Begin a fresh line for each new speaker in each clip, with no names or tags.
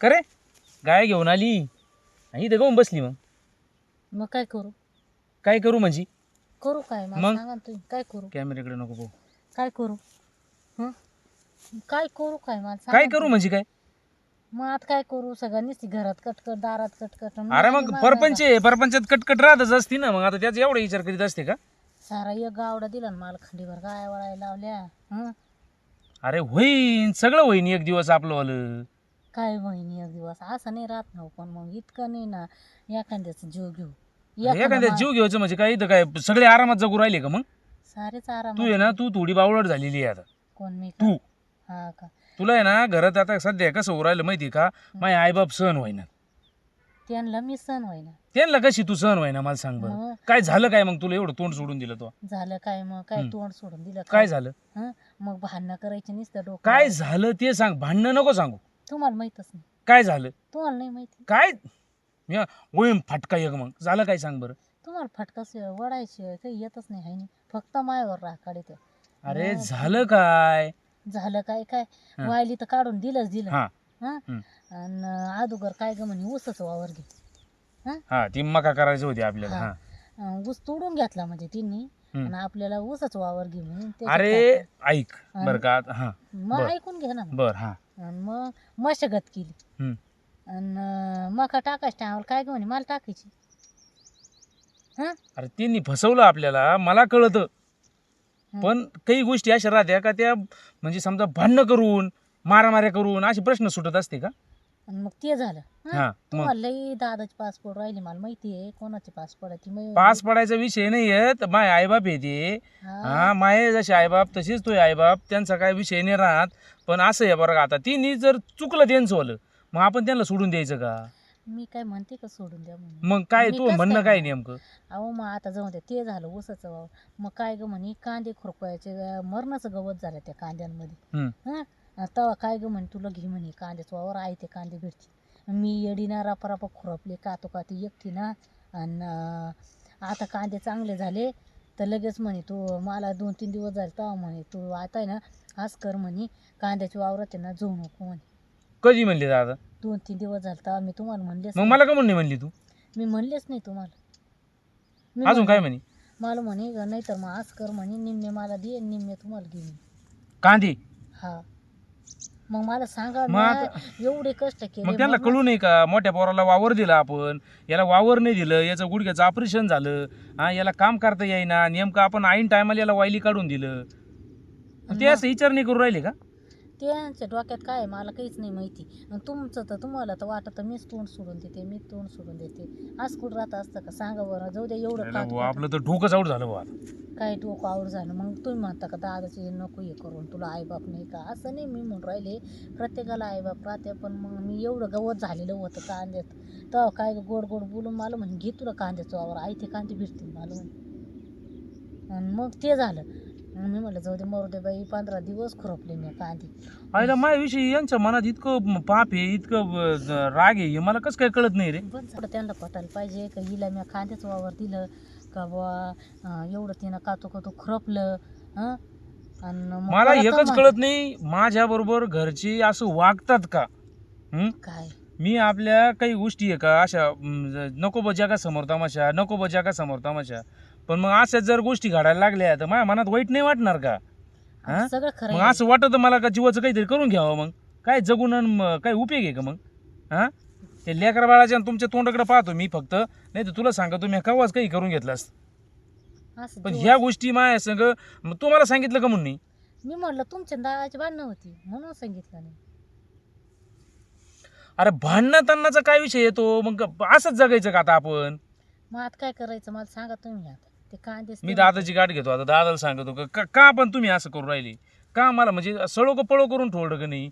का रे? गाय घेऊन आली. आणि इथं गाऊन बसली मग.
मग काय करू?
काय करू म्हणजे?
करू काय? मला
मग?
सांगा ना तुम्ही. काय करू?
कॅमेऱ्याकडे नको पाहू.
काय करू? हं? काय करू काय? मला सांगा
काय
ना
करू. म्हणजे काय?
मग आता काय करू? सगळ्यांनीच घरात कटकट दारात कटकट. आणि
अरे मग परपंच आहे परपंचात कटकट राहतच असती ना. मग आता त्याचा एवढा विचार करीत असते का?
सारा एक गावडा दिला ना मला खंडीभर गाय वळायला लावल्या. हं?
अरे होईन. सगळं होईन एक दिवस आपलं वालं.
काय बहिणी एक दिवस. असं नाही राहत ना हो, पण मग इतकं नाही ना एखाद्याचा जीव घेऊ.
एखाद्या
एखादा
जीव घ्यायचं म्हणजे काय इथं काय सगळे आरामात जगू राहिले का मग?
सारेच आराम
तू आहे ना तू थोडी बावळट झालेली आहे आता.
कोण मी का?
तू.
हा का?
तुला आहे ना घरात आता सध्या कसं होऊ राहिलं माहिती का? माझे आईबाप सहन व्हायना.
त्यांना मी सण व्हायना.
त्यांना कशी तू सहन व्हायना मला सांग बरं.
मग?
काय झालं काय मग तुला एवढं तोंड सोडून दिलं तो?
झालं काय मग? काय. तोंड सोडून दिलं
काय झालं?
हं? मग भांडणं करायची नुसतं डोकं
काय झालं ते सांग. भांडणं नको सांगू.
तुम्हाला माहितच नाही.
काय झालं?
तुम्हाला नाही माहिती.
काय? मी ओळीम फटका एक मग. झालं काय सांग बरं?
तुम्हाला फटकाशिवाय वडायशिवाय काही येतच नाही हाय फक्त मायावर राहा काढते
अरे झालं काय?
झालं काय काय?
हं.
वायली तर काढून दिलंच दिलं.
हा.
आणि अगोदर काय ग म्हणे ऊसच वावर घे.
हा? ती मका करायची होती आपल्याला
हा.
हा.
अं, ऊस तोडून घेतला म्हणजे तिने.
हं.
आणि आपल्याला ऊसच वावर घे म्हणून त्याच्यात
अरे. ऐक बर का हा.
मग
बरं.
ऐकून घे ना.
बर हा.
आणि मग मशागत केली.
हम्म.
आणि मका टाकायच्या टायमाला काय म्हणे मला टाकायची. हं?
अरे त्यांनी फसवलं आपल्याला मला कळतं. पण काही गोष्टी अशा राहत्या का त्या म्हणजे समजा भांडणं करून मारामाऱ्या करून असे प्रश्न सुटत असते का?
आणि मग ते झालं. हं?
मग?
तुम्हाला लई दादाची पासपोर्ट राहिली मला माहिती आहे कोणाची पासपोर्ट आहे ती मी
पास पडायचा विषय नाही आहे माय आईबाप येते
हा.
हा माये जसे आईबाप तसेच तो आईबाप त्यांचा काय विषय नाही राहत. पण असं आहे बरं का आता तिने जर चुकलं त्यांचं वालं मग आपण त्यांना सोडून द्यायचं का?
मी काय म्हणते का सोडून द्या म्हणून?
मग काय
मी
तू
कसं
म्हणणं
काय?
नेमकं?
अहो मग आता जाऊ दे ते झालं ऊसाचं वावर मग काय ग म्हणे कांदे खुरपायचे मरणाचं गवत झालं त्या कांद्यांमध्ये.
हम्म.
हं? तेव्हा काय ग म्हणे तुला घे म्हणे कांद्याचं वावर आहे ते कांदे भेटते मी येडी ना रापा रापा खुरपले कातो काती एकटी ना. आणि आता कांदे चांगले झाले तर लगेच म्हणे तू मला दोन तीन दिवस झाले तेव्हा म्हणे तू आता आहे ना आज कर म्हणे कांद्याच्या वावरात आहे ना जाऊ नको म्हणे.
कधी म्हणले दादा?
दोन तीन दिवस झाले तेव्हा मी तुम्हाला म्हणलेच
मग. मला का म्हणणे म्हणली तू?
मी म्हणलेच नाही तुम्हाला. मी
अजून काय म्हणे?
मला म्हणे नाही तर मग आज कर म्हणे निम्मे मला दे निम्मे तुम्हाला घे.
कांदे?
हा. मग मला सांगा
मग
ना,
आता-
एवढे कष्ट केले
मग त्यांना
मग-
कळू नाही का? मोठ्या पोराला वावर दिला आपण याला वावर नाही दिलं याचं गुडघ्याचं ऑपरेशन झालं हा याला काम करता येईना नेमकं आपण ऐन टायमाला याला वायली काढून दिलं. मग ते असं विचार नाही करू राहिले का?
त्यांच्या डोक्यात काय आहे? मला काहीच नाही माहिती. आणि तुमचं तर तुम्हाला तर वाटत मीच तोंड सोडून देते मी तोंड सोडून देते. आज कुठं राहत असतं का? सांगा बरं. जाऊ द्या एवढं
बुवा, आपलं तर डोकंच आऊट झालं बुवा. आता.
काय डोकं आवर झालं? मग तुम्ही म्हणता का दादाचे नको हे करून तुला आईबाप नाही का? असं नाही मी म्हणून राहिले. प्रत्येकाला आईबाप राहते पण मग मी एवढं गवत झालेलं होतं कांद्यात. तेव्हा काय गोड गोड बोलून मला म्हणे घे तुला कांद्याचं वावर आई ते कांदे भेटतील मला म्हणे. आणि मग ते झालं. मी म्हटलं जाऊ दे मरू दे बाई पंधरा दिवस खुरपले मी कांदे.
आईला माझ्याविषयी यांच्या मनात इतकं पाप आहे इतकं अं, राग आहे हे मला कसं काय कळत नाही रे?
पण थोडं त्यांना पटायला पाहिजे का हिला मी कांद्याचं वावर दिलं का बुवा एवढं तिनं कातो कातो खुरपलं हं आणि मग
मला
परत
एकच
मग-
कळत नाही माझ्या बरोबर घरचे असं वागतात का? हं?
काय?
मी आपल्या काही गोष्टी आहे का अशा नको बजा का समोर तमाशा नको बजा का समोर तमाशा. पण मग अशा जर गोष्टी घडायला लागल्या तर माझ्या मनात वाईट नाही वाटणार का? हा?
सगळं खरं
मग
आहे.
असं वाटत मला का जीवाचं काहीतरी करून घ्यावं मग? काय जगून अन म- काय उपयोग आहे का मग? हा? ते लेकरा बाळाच्या आणि तुमच्या तोंडाकडे पाहतो मी फक्त. नाही तर तुला सांगतो मी कवाच काही करून घेतलं असतं
असं
पण ह्या गोष्टी माझ्या संग मग तुम्हाला सांगितलं का म्हणून? नाही
मी म्हटलं तुमच्या दादाची भांडणं होती. म्हणून सांगितलं नाही.
अरे भांडणं तांनाचा काय विषय येतो मग असंच जगायचं का आता आपण?
मग आता काय करायचं? मला सांगा तुम्ही आता. ते कांदेच
मी
ते-
दादाची गाठ घेतो आता. दादाला सांगतो का- का का पण तुम्ही असं करू राहिले? का मला म्हणजे सळो का पळो करून ठेवलं का नाही?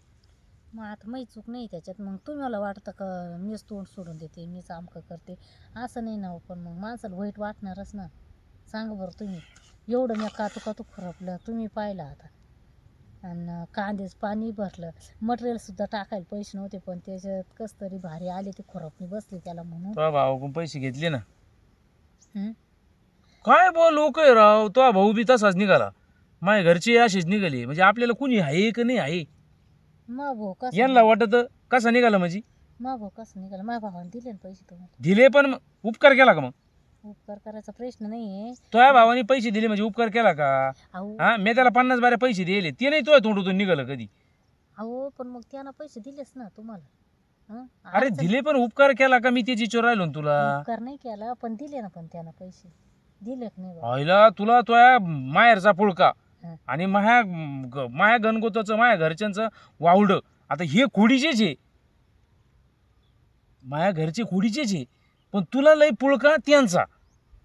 मग आता मी चूक नाही त्याच्यात. मग तुम्हाला वाटतं का मीच तोंड सोडून देते मीच आमकं करते? असं नाही ना हो, पण मग माणसाला वाईट वाटणारच ना. सांगा बरं तुम्ही. एवढं मी कातू कातू खुरपलं तुम्ही पाहिलं आता. आणि कांदेच पाणी भरलं. मटेरियलसुद्धा टाकायला पैसे नव्हते पण त्याच्यात कसं तरी भारी आले ते खुरपणी बसली त्याला म्हणून.
तो भाऊ पैसे घेतले ना.
हं?
काय बो लोक आहे राव? तो भाऊ बी तसाच निघाला. माझ्या घरची अशीच निघाली. म्हणजे आपल्याला कुणी आहे का नाही आहे?
मग भाऊ कसं
यांना वाटत कसा निघाला म्हणजे?
मागो कसं निघालं? माझ्या भावाने दिले ना पैसे तुम्हाला.
दिले पण मग उपकार केला का मग?
उपकार करायचा प्रश्न नाहीये.
तुझ्या भावाने पैसे दिले म्हणजे उपकार केला का?
अहो.
हा मी त्याला पन्नास बारे पैसे दिले. ते नाही तुझ्या तोंडूतून निघालं कधी?
अहो पण मग त्यानं पैसे दिलेच ना तुम्हाला. हं?
अरे
अडचण-
दिले पण उपकार केला का? मी त्याची चोर राहिलो ना तुला.
उपकार नाही केला पण दिले ना पण त्यानं पैसे. दिले का नाही बा?
आईला तुला तुझ्या माहेरचा पुळका.
हं.
आणि माया ग- माया गणगोताचं माया घरच्यांचं वावड. आता हे खोडीचेच आहे. माया घरचे खोडीचेच आहे. पण तुला लय पुळका त्यांचा.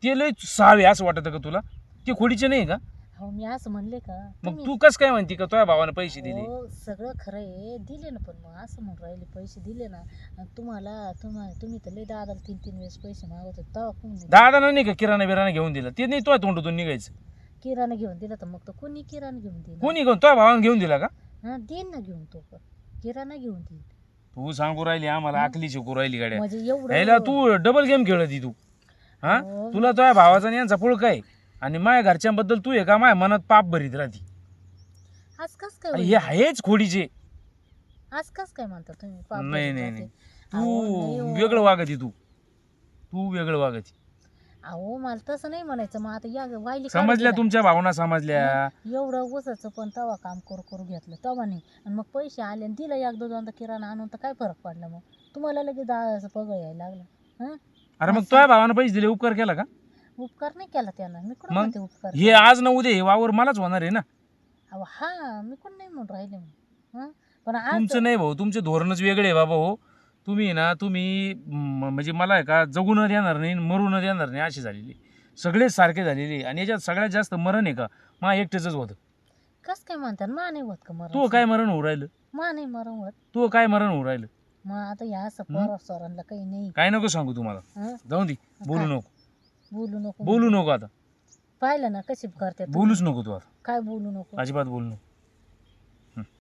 ते लय सावे असं वाटतं का तुला? ते खोडीचे नाही का?
अहो मी असं म्हणले का
मग
तुम्ही-
तू कस काय म्हणते का तुझ्या भावाने पैसे दिले?
हो सगळं खरं आहे दिले ना पण मग असं म्हणून राहिले पैसे दिले ना. आणि तुम्हाला तुम्हाला तुम्ही तर लय दादाला तीन तीन वेळेस पैसे मागवत होते तेव्हा कोण दिले?
दादानं नाही का किराणा बिराणा घेऊन दिला? ते नाही तुझ्या तोंडातून निघायचं.
किराणा घेऊन दिला तर मग तर कोणी किराणा घेऊन दिला
कोणी घेऊन तुझ्या भावाने घेऊन दिला का?
हा देईन ना घेऊन तो पण. किराणा घेऊन देईन.
तू सांगू राहिली आम्हाला आकली शिकू राहिली गाड्या.
म्हणजे एवढं
यायला तू डबल गेम खेळती तू. हा?
हो.
तुला तुझ्या भावाचा आणि यांचा पुळका आहे. आणि माझ्या घरच्यांबद्दल तू आहे का माझ्या मनात पाप भरीत राहते?
आज कस काय
अरे
होईल?
हे आहेच खोडीचे.
आज कस काय म्हणता तुम्ही? पाप
नाही नाही तू
हो.
वेगळं वागती तू. तू वेगळं वागती
अहो मला तसं नाही म्हणायचं. मग आता या वायली
समजल्या. तुमच्या भावना समजल्या.
एवढं उसाचं पण तवा काम करू करू घेतलं. तवा नाही. आणि मग पैसे आले आणि दिलं एकदा दोनदा किराणा आणून तर काय फरक पडला मग? तुम्हाला लगेच दहा पगळ यायला लागलं. हं?
अरे मग तुझ्या भावानं पैसे दिले उपकार केला का?
उपकार नाही केला त्यानं. मी कुठं
मग?
म्हणते उपकार?
हे आज न उद्या हे वावर मलाच होणार आहे ना.
अहो हा मी कोण नाही म्हणून राहिले हं? पण आज
तुमचं नाही भाऊ तुमचे धोरणच वेगळे आहे बाबा हो. तुम्ही ना तुम्ही म- म्हणजे मला आहे का जगू न देणार नाही मरू न देणार नाही अशी झालेली. सगळेच सारखे झालेले आणि याच्यात सगळ्यात जास्त मरण आहे का? मा एकटेच होतं.
कस काय म्हणतात? मा नाही होत का मरण?
तू काय मरण होऊ राहिलं?
मा नाही मरण होत.
तू काय मरण होऊ राहिलं?
मग आता या असं? पोरा सोरांना काही नाही.
काय नको सांगू तुम्हाला.
हं?
जाऊन दे बोलू
काय?
नको.
बोलू नको.
बोलू नको आता.
पाहिलं ना कशी करते
बोलूच नको तू आता.
काय बोलू नको?
अजिबात बोलू नको.